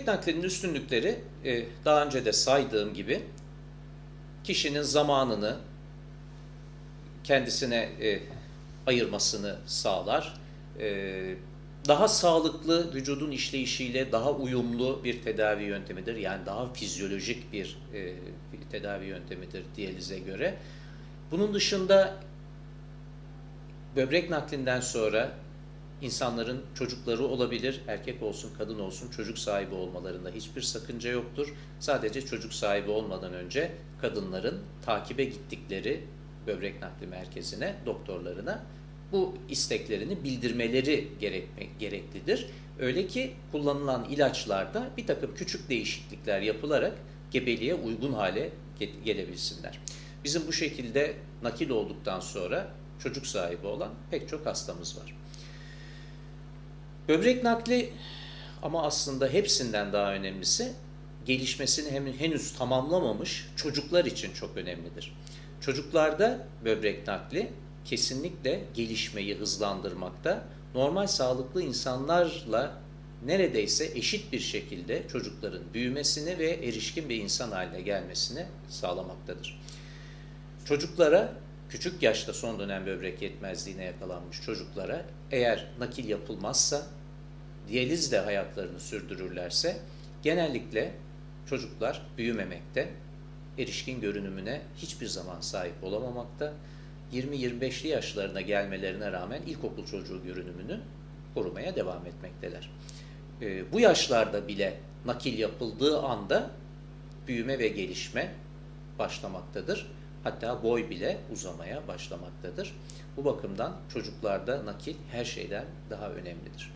Böbrek naklinin üstünlükleri e, daha önce de saydığım gibi kişinin zamanını kendisine e, ayırmasını sağlar. E, daha sağlıklı vücudun işleyişiyle daha uyumlu bir tedavi yöntemidir. Yani daha fizyolojik bir, e, tedavi yöntemidir diyalize göre. Bunun dışında böbrek naklinden sonra insanların çocukları olabilir, erkek olsun, kadın olsun çocuk sahibi olmalarında hiçbir sakınca yoktur. Sadece çocuk sahibi olmadan önce kadınların takibe gittikleri böbrek nakli merkezine, doktorlarına bu isteklerini bildirmeleri gerekme, gereklidir. Öyle ki kullanılan ilaçlarda bir takım küçük değişiklikler yapılarak gebeliğe uygun hale ge- gelebilsinler. Bizim bu şekilde nakil olduktan sonra çocuk sahibi olan pek çok hastamız var. Böbrek nakli ama aslında hepsinden daha önemlisi gelişmesini henüz tamamlamamış çocuklar için çok önemlidir. Çocuklarda böbrek nakli kesinlikle gelişmeyi hızlandırmakta, normal sağlıklı insanlarla neredeyse eşit bir şekilde çocukların büyümesini ve erişkin bir insan haline gelmesini sağlamaktadır. Çocuklara küçük yaşta son dönem böbrek yetmezliğine yakalanmış çocuklara eğer nakil yapılmazsa, diyalizle hayatlarını sürdürürlerse genellikle çocuklar büyümemekte, erişkin görünümüne hiçbir zaman sahip olamamakta, 20-25'li yaşlarına gelmelerine rağmen ilkokul çocuğu görünümünü korumaya devam etmekteler. Ee, bu yaşlarda bile nakil yapıldığı anda büyüme ve gelişme başlamaktadır. Hatta boy bile uzamaya başlamaktadır. Bu bakımdan çocuklarda nakil her şeyden daha önemlidir.